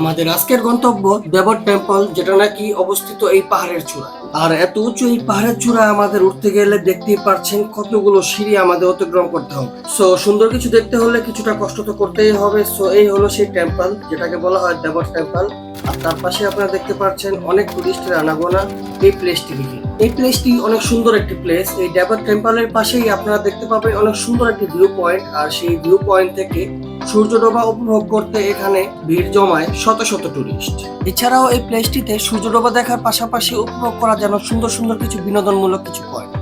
আমাদের আজকের গন্তব্য দেবর টেম্পল, যেটা নাকি অবস্থিত এই পাহাড়ের চূড়া আর এত উঁচু এই পাহাড়ের চূড়ায় আমাদের উঠতে গেলে দেখতেই পারছেন কতগুলো সিঁড়ি আমাদের অতিক্রম করতে হবে। সো সুন্দর কিছু দেখতে হলে কিছুটা কষ্ট তো করতেই হবে। সো এই হলো সেই টেম্পল, যেটাকে বলা হয় দেবর টেম্পল। আর তার পাশে আপনারা দেখতে পাচ্ছেন অনেক টুরিস্টের আনাগোনা এই প্লেসটি দিকে এই প্লেসটি অনেক সুন্দর একটি প্লেস এই ডেভার টেম্পলের পাশেই আপনারা দেখতে পাবেন অনেক সুন্দর একটি ভিউ পয়েন্ট আর সেই ভিউ পয়েন্ট থেকে সূর্যডোবা উপভোগ করতে এখানে ভিড় জমায় শত শত টুরিস্ট এছাড়াও এই প্লেসটিতে সূর্যডোবা দেখার পাশাপাশি উপভোগ করা যেন সুন্দর সুন্দর কিছু বিনোদনমূলক কিছু পয়েন্ট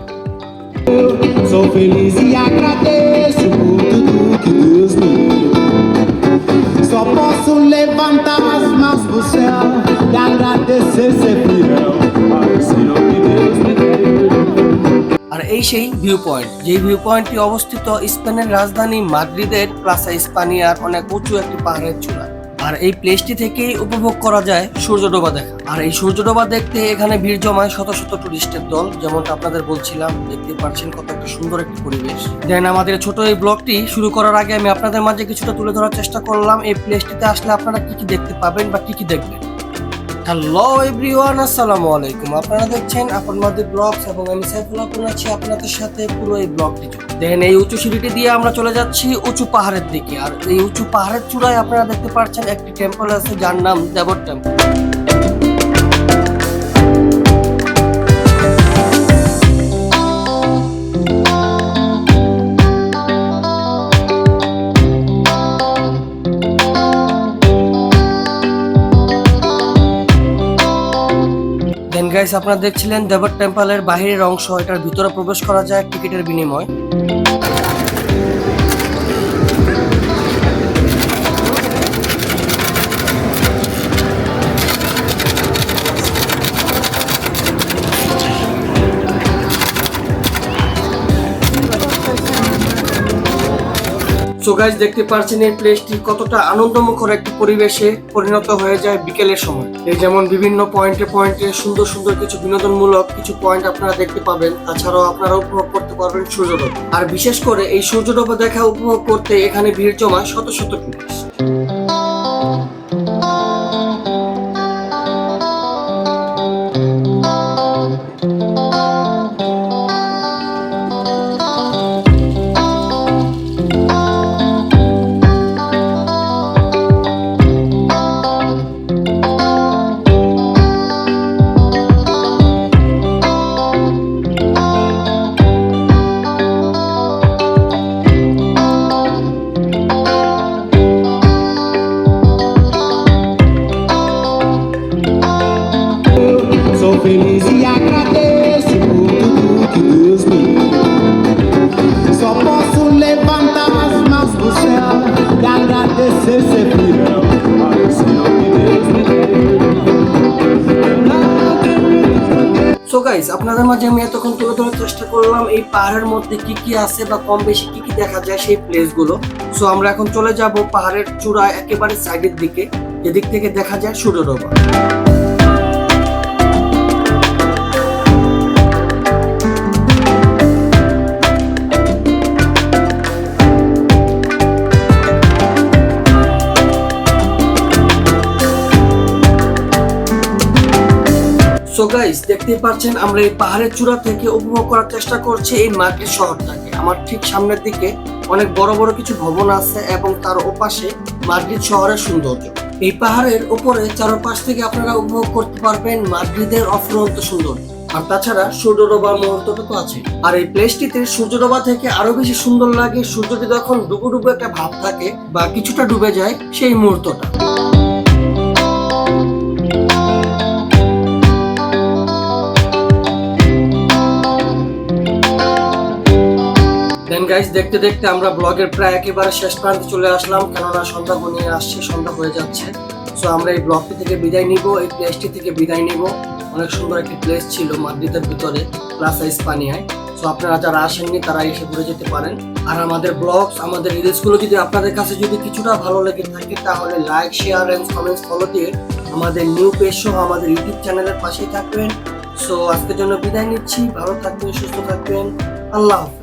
e এই সেই ভিউ পয়েন্ট যেই ভিউ পয়েন্টটি অবস্থিত স্পেনের রাজধানী মাদ্রিদের প্লাসা ইস্পানিয়ার অনেক উঁচু একটি পাহাড়ের চূড়া। আর এই প্লেসটি থেকেই উপভোগ করা যায় সূর্যডোবা দেখা। আর এই সূর্যডোবা দেখতে এখানে ভিড় জমায় শত শত টুরিস্টের দল, যেমনটা আপনাদের বলছিলাম, দেখতে পাচ্ছেন কত একটা সুন্দর একটি পরিবেশ। দেন আমাদের ছোট এই ব্লগটি শুরু করার আগে আমি আপনাদের মাঝে কিছুটা তুলে ধরার চেষ্টা করলাম। এই প্লেসটিতে আসলে আপনারা কি কি দেখতে পাবেন বা কি কি দেখবেন? হ্যালো এভরিওয়ান আসসালামু আলাইকুম। আপনারা দেখছেন আপন মাদি ব্লগস এবং আমি সাইফুল আপন আছি আপনাদের সাথে পুরো এই ব্লগটি দেখেন, এই উঁচু সিঁড়িটি দিয়ে আমরা চলে যাচ্ছি উঁচু পাহাড়ের দিকে। আর এই উঁচু পাহাড়ের চূড়ায় আপনারা দেখতে পাচ্ছেন একটি টেম্পল আছে যার নাম দেবর টেম্পল গাইস আপনারা দেখছিলেন দেবর টেম্পলের বাহিরের অংশ। এটার ভিতরে প্রবেশ করা যায় টিকিটের বিনিময়। সো গাইজ দেখতে পাচ্ছেন এই প্লেসটি কতটা আনন্দমুখর একটি পরিবেশে পরিণত হয়ে যায় বিকেলের সময়। এই যেমন বিভিন্ন পয়েন্টে পয়েন্টে সুন্দর সুন্দর কিছু বিনোদনমূলক কিছু পয়েন্ট আপনারা দেখতে পাবেন। তাছাড়াও আপনারা উপভোগ করতে পারবেন সূর্যোদয় আর বিশেষ করে এই সূর্যোদয় দেখা উপভোগ করতে এখানে ভিড় জমায় শত শত টুরিস্ট সো গাইস আপনাদের মাঝে আমি এতক্ষণ তুলে ধরার চেষ্টা করলাম এই পাহাড়ের মধ্যে কি কি আছে বা কম বেশি কি কি দেখা যায় সেই প্লেসগুলো। সো আমরা এখন চলে যাব পাহাড়ের চূড়া একেবারে সাইডের দিকে, যেদিক থেকে দেখা যায় সূর্যডোবা সো গাইস দেখতেই পাচ্ছেন, আমরা এই পাহাড়ের চূড়া থেকে উপভোগ করার চেষ্টা করছি এই মাদ্রিদ শহরটাকে। আমার ঠিক সামনের দিকে অনেক বড় বড় কিছু ভবন আছে এবং তার ওপাশে মাদ্রিদ শহরের সৌন্দর্য। এই পাহাড়ের উপরে চারপাশ থেকে আপনারা উপভোগ করতে পারবেন মাদ্রিদের অফুরন্ত সৌন্দর্য আর তাছাড়া সূর্যডোবার মুহূর্তটুকু আছে। আর এই প্লেসটিতে সূর্যডোবা থেকে আরও বেশি সুন্দর লাগে। সূর্যটি যখন ডুবো ডুবো একটা ভাব থাকে বা কিছুটা ডুবে যায় সেই মুহূর্তটা। দেখতে দেখতে আমরা ব্লগের প্রায় একেবারে শেষ প্রান্তে চলে আসলাম, কেননা সন্ধ্যা ঘনিয়ে আসছে, সন্ধ্যা হয়ে যাচ্ছে। সো আমরা এই ব্লগটি থেকে বিদায় নিব, এই প্লেসটি থেকে বিদায় নিব। অনেক সুন্দর একটি প্লেস ছিল মাদ্রিদের ভিতরে প্লাসা ইস্পানিয়ায়। সো আপনারা যারা আসেননি তারা এসে ঘুরে যেতে পারেন। আর আমাদের ব্লগস আমাদের রিলসগুলো যদি আপনাদের কাছে যদি কিছুটা ভালো লেগে থাকে, তাহলে like share and comments follow দিয়ে আমাদের নিউ পেজ সহ আমাদের ইউটিউব চ্যানেলের পাশেই থাকবেন। সো আজকের জন্য বিদায় নিচ্ছি। ভালো থাকবেন, সুস্থ থাকবেন। আল্লাহ হাফেজ।